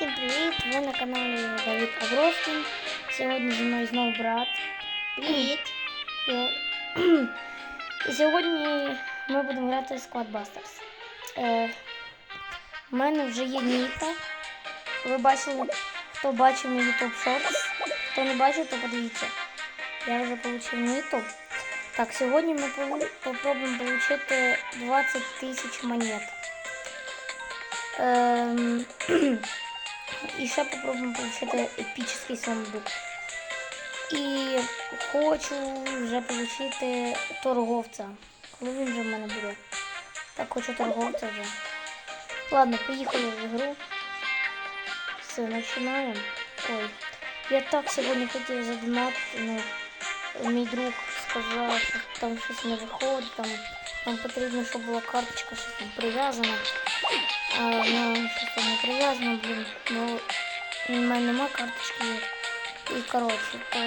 Всім привіт! Ви на каналі Давид Абровський. Сьогодні зі мною знову брат. Привіт. І- І сьогодні ми будемо грати в Squad Busters. Е, у мене вже є Ніта. Ви бачили, хто бачив мій YouTube Shorts. Хто не бачив, то подивіться. Я вже отримав Ніту. Так, сьогодні ми повинні- попробуємо отримати 20 тисяч монет. Ем, і ще попробуємо отримати епічний сундук. І хочу вже отримати торговця. Коли він вже в мене буде? Так, хочу торговця вже. Ладно, поїхали в ігру. Все, починаємо. Ой. Я так сьогодні хотів задонати, ну, мій друг сказав, що там щось не виходить, там потрібно, щоб була карточка, щось там прив'язана. А вона щось там не прив'язана, блін. Ну, в мене нема карточки. І коротше, то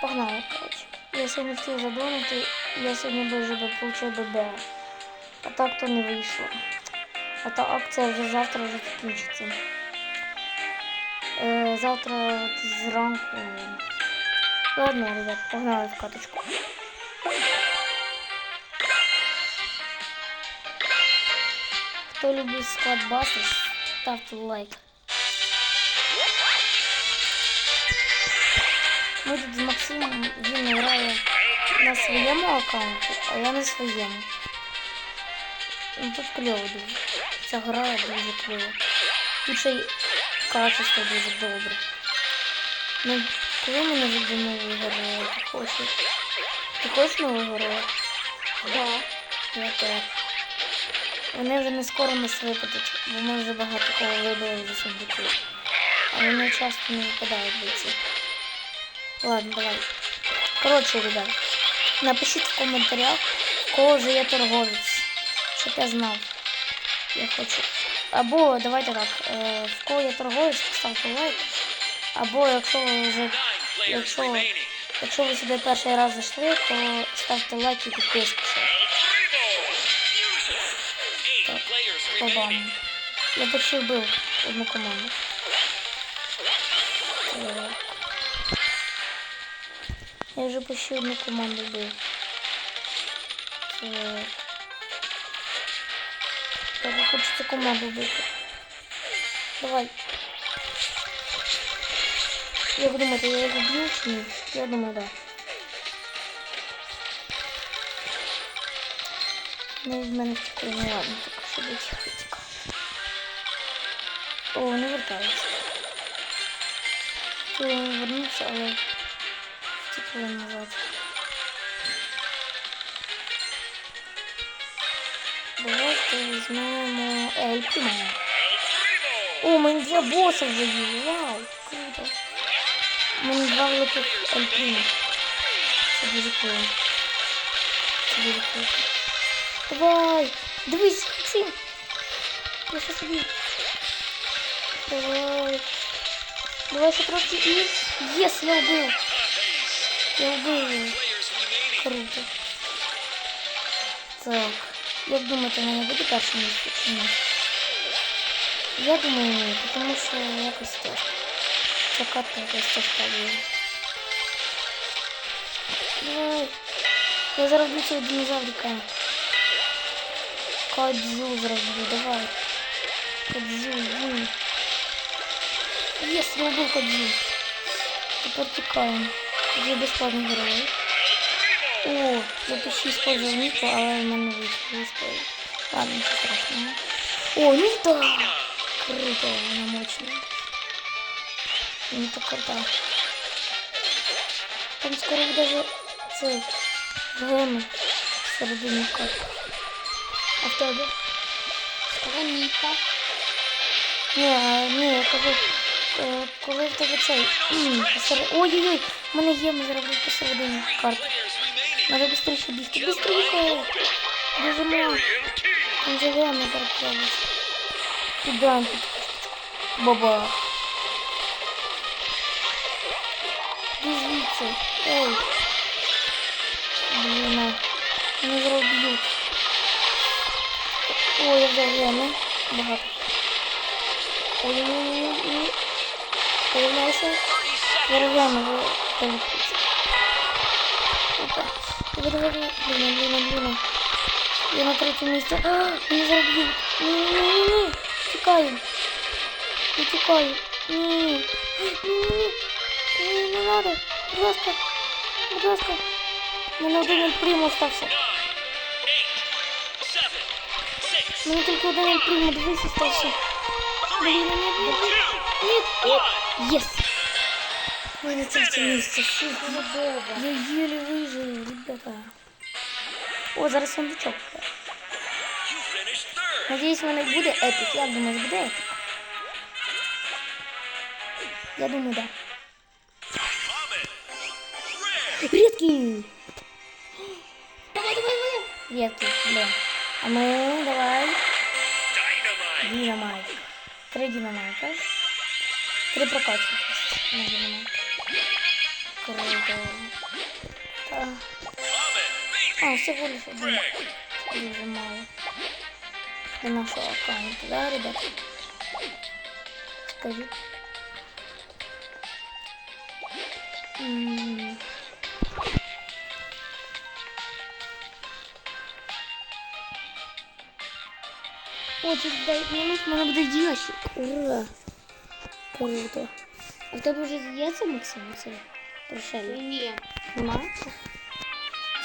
погнали, коротше. Я сьогодні хотів задонати, я сьогодні би вже получив ББ. А так то не вийшло. А та акція вже завтра вже закінчиться. Е, завтра зранку. Ладно, ребят, погнали в каточку. Хто любить склад баси, ставте лайк. Ми тут з Максимом він грає на своєму аккаунті, а я на своєму. Ну тут кльово дуже. Ця гра дуже кльово. Тут ще й качество дуже добре. Ну, коли мене вже нову герою ти хочеш? Ти хочеш нового героя? Да. Я теж. Вони вже не скоро нас випадуть, бо ми вже багато кого вибили за сундуки. А вони часто не випадають бойці. Ладно, давай. Коротше, ребят, напишіть в коментарях, кого вже є торговець, щоб я знав. Я хочу. Або давайте так, е, в кого є торговець, поставте лайк. Або якщо ви вже якщо, якщо ви сюди перший раз зайшли, то ставте лайк і підписку. По-бам. Я почти вбив одну команду. Так. Я вже почти одну команду вбив. Так. Я хочу цю команду вбити. Давай. Як думаєте, я його б'ю чи ні? Я думаю, так. Да. Не від мене ну ладно, так щоб їх втікати. О, не вертаються. Хотіли вернутися, але втекли назад. Давайте візьмемо Ель Примо. О, у мене два боса вже є. Вау, круто. У мене два великих Ель Примо. Це дуже круто. Це дуже круто. Давай! Дивись, Максим! Я ще собі. Давай. Давай ще трошки і. Єс, я вбив. Я вбив. його. Круто. Так. Як думаєте, в мене буде перше місце чи ні? Я думаю, ні, тому що якось теж. Ця катка якась тяжка буде. Давай. Я зараз б'ю цього динозаврика. Кадзю зроблю, давай. Кадзю, вин. Єс, я убив Кадзю. Тепер тікаємо. Вже безплатний герой. О, я почти использовал Ніку, але в мене вийшло использовать. Ладно, нічого страшного. О, Ніта! Круто, вона мощна. Ніта крута. Там скоро буде це геми всередині катки. А в тебе? Скороніка. Ні, а, ні, я кажу, е, коли в тебе цей. м, посеред- Ой-ой-ой, в мене є, ми зробили посередині карти. Надо быстріше бігти. Быстріше! Біжимо. Там же геми зараз пробують. Кидаємо тут. Баба. Іди звідси. Ой. Блін, а. Мене зараз б'ють. Ой, я взяв геми. Багато. Ой-ой-ой. Появляйся. Дерев'яно полетить. Опа. Давай, давай, давай. Блін, блін, блін. Я на третьому місці. А, мене зараз б'ють. Ні, ні, ні, ні. Тікаю. Я тікаю. Ні. Ні, ні, ні. Ні, не надо. Будь ласка. Будь ласка. У мене один ельприм остався. У мене тільки один ельприм, дивись, остався. Блін, ні, ні, ні. Ні. Єс. У мене третє місце. Фух. Я еле вижив, ребята. О, зараз сундучок. Надіюсь, в мене буде епік. Як думаєш, буде епік? Я думаю, да. Редкий! Давай, давай, давай! Редкий, блин. А ну, давай. Динамайт. Три динамайта. Три прокачки на динамайт. Круто. Так. А, всего лишь один. Дуже мало. Для нашего аккаунта, да, ребят? Скажи. М. О, дай минут, в мене буде ящик. Ура! Круто. А в тебе вже є це, Максим, це прошелі? Ні.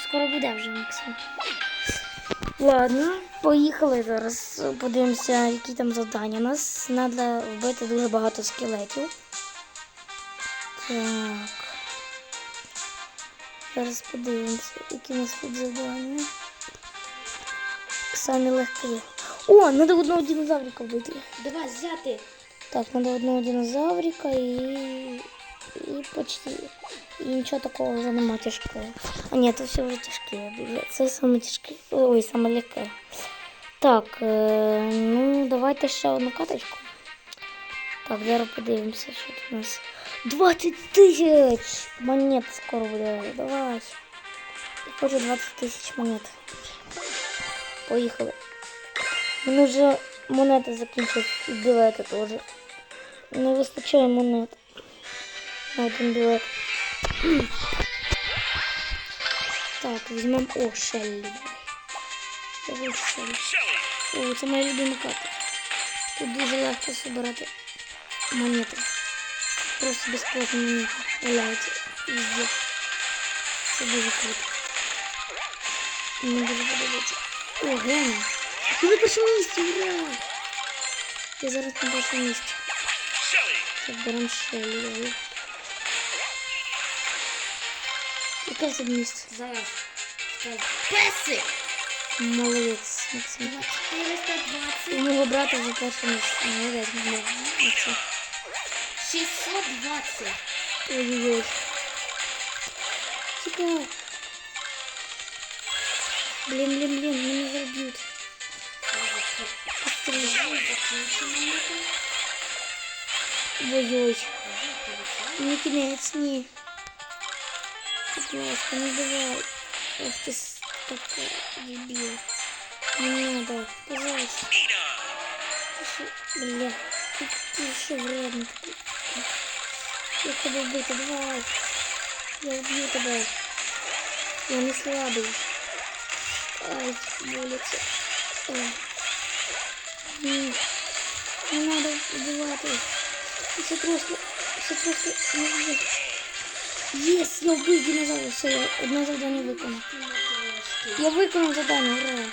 Скоро буде вже, Максим. Ладно, поїхали зараз. Подивимося, які там завдання. У нас треба вбити дуже багато скелетів. Так. Зараз подивимося, які у нас тут завдання. Самі легкі. О, треба одного динозаврика вбити. Давай взяти. Так, надо одного динозаврика и, и почти. І нічого такого вже нема тяжкого. А ні, то все вже тяжке. дуже. Це саме тяжке. Ой, саме легке. Так, е, ну давайте ще одну каточку. Так, зараз подивимося, що тут у нас. 20 тисяч монет скоро буде. Давай. Я хочу 20 тисяч монет. Поїхали. Мені вже монети закінчились і білети теж. Не вистачає монет. На один білет. Так, візьмемо. О, Шеллі. Давай Шеллі. О, це моя любима карта. Тут дуже легко збирати монети. Просто безплатно монети валяються везде. Це дуже круто. Мені дуже подобається. О, Гена. Я на першому місці, ура! Я зараз на першому місці. Так, беремо Шеллі. Яке це місце? Зараз. Скажи. Песик. Молодець, Максим. 420. У мого брата за перше місце. Молодець, Максим. 620. Ой-ой-ой. Тікай. Блін, блін, блін, мене Ой-ой. Не кінець, ні. Будь ласка, не давай. Ох ти с- така дебіл. Не надо, пожалуйста. Ти що, Бля, ти, ти що вредний такий. Я тебе вбити, давай. Я вб'ю тебе. Я не слабий. Ай, боляче. Ай. Не надо вбивати. Це просто, це просто не. Єс, я вбив динозавра, все, я одне завдання виконав. Я виконав завдання, ура.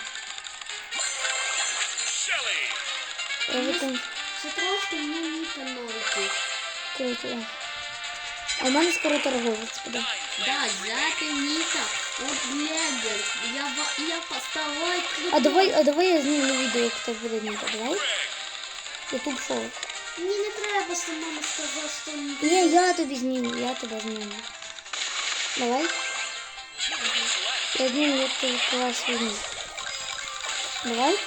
Я виконав Ще трошки мені ніка новики. круто. А в мене скоро торговець буде. Да, взяти ніка. От блендер. Я, я поставила А давай, а давай я зніму відео, як це буде ніка, давай? Ютуб шоу. Мені не треба, що мама сказала, що ні. Ні, я тобі зніму, я тебе зніму. Давай. Я зніму, як ти відкриваєш свій ніг. Давай.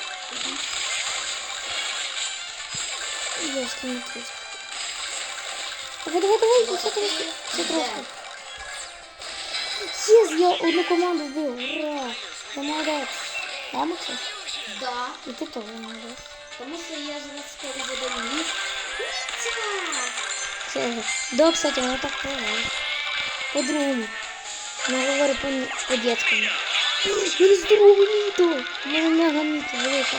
Я скину трошки. Давай, давай, давай, все трошки, все трошки. Єс, я одну команду вбив, ура! Я молодець. Да, Максим? Да. І ти теж молодець. Тому що я зараз скоро буду ніка. Ніця! цього. Да, кстати, вона так буває. По-другому. Вона говорить по, по-детському. Він здоровий міто. У мене мега міто, велика.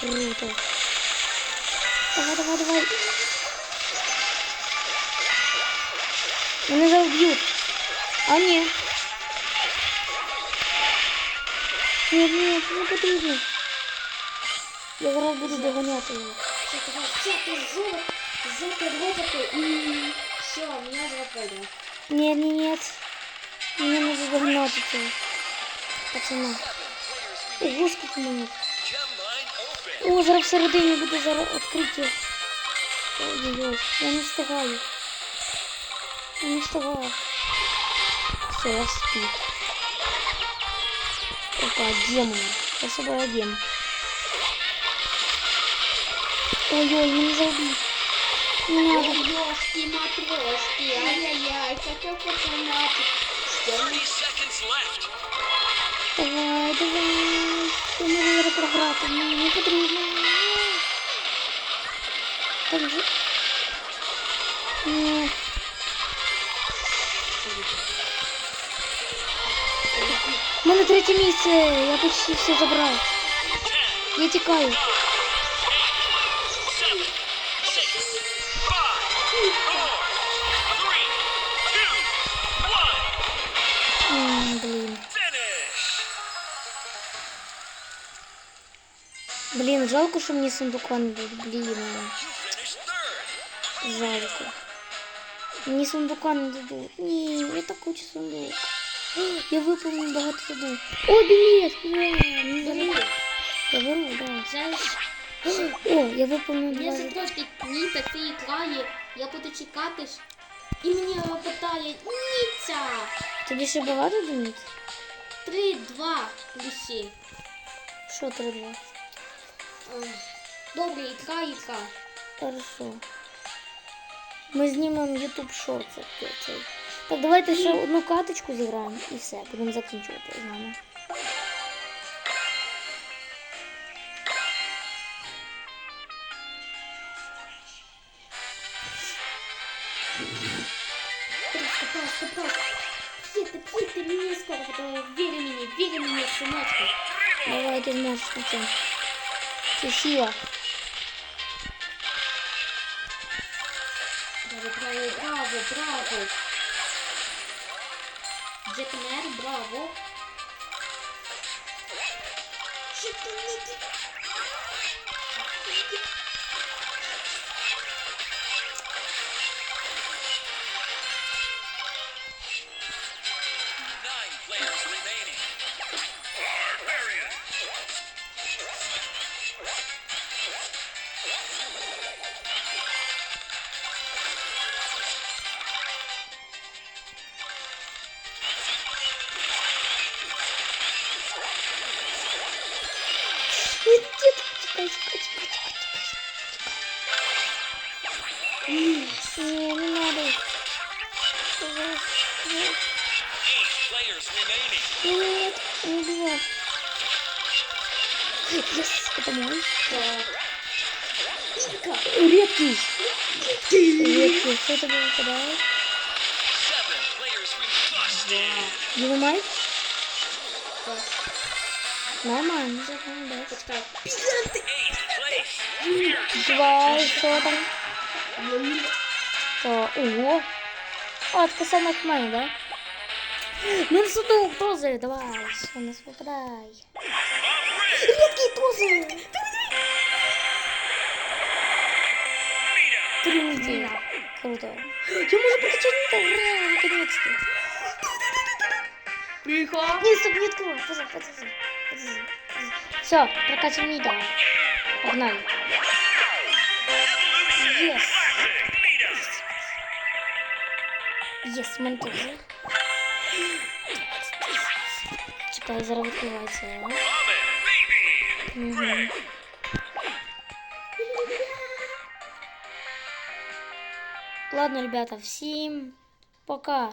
Круто. Давай, давай, давай. Мене зараз вб'ють. А ні. Ні, ні, не потрібно. Я зараз буду доганяти його. Все, давай, все, ты золото, золото, роботы и все, меня запомнил. Ні, ні, ні. Мені нужно догнати цього. Пацана. Ого, скільки монет. О, зараз всередині буде зараз відкриття. Ой-ой-ой, я не встигаю. Я не встигаю. Все, я спів. Опа, демон. Я собрала демон. Ой-ой, мене забили. Не надо. Ёшки, матрешки, ай-яй-яй, хотел пацанатик. Что 30 seconds left. Давай, давай. Я можу зараз програти. Ні, не потрібно. Так же. Ні. У мене третє місце. Я почти все забрав. Я тікаю. Блін, жалко, що мені сундука не дадуть. Блін. You finished third. Жалко. Мені сундука не дадуть. Ні, я так хочу сундук. Я виповнив багато задаń. О, білет! Ура! Блин, Я беру, да. знаєш, О, я виповнив два якщо задання. трошки ніта ти грає, я буду чекати, ж, і мені питає, Ніця, Тобі ще багато донів? три, два, плюси. Що треба? Ой, Добре, ікра, ікра. Хорошо. Ми знімемо YouTube шорт цей. Так, давайте ще одну каточку зіграємо і все, будемо закінчувати з нами. Просто, просто, просто. П'єте, п'єте мені скоро, то вірю мені, вірю мені, синочку. Давай, ти зможеш на Sushi, ó. Bravo, bravo, bravo. Jetman, bravo. Jetman. Eight players remaining. Нет, не убивай. Yes, это мой. Редкий. Редкий. Что тебе выпадает? Seven players remaining. Busted. Динамайт? Нормально. Два, что там? То, ого. О, сама, як в мене, да? Ну, судок, тоже, давай, що нас випадай. Редкий тоже. Трюки. Круто. Я можу прокачать нита, ура, наконец-то. Тихо. Нет, стоп, не открывай, подожди, подожди. Все, прокачиваем нита. Погнали. Evolution. Yes. Classic. Lita. Єс, мене теж. Чекай, зараз відкривається. Vomit. Baby. Мгм. Greg. Ладно, ребята, всім пока.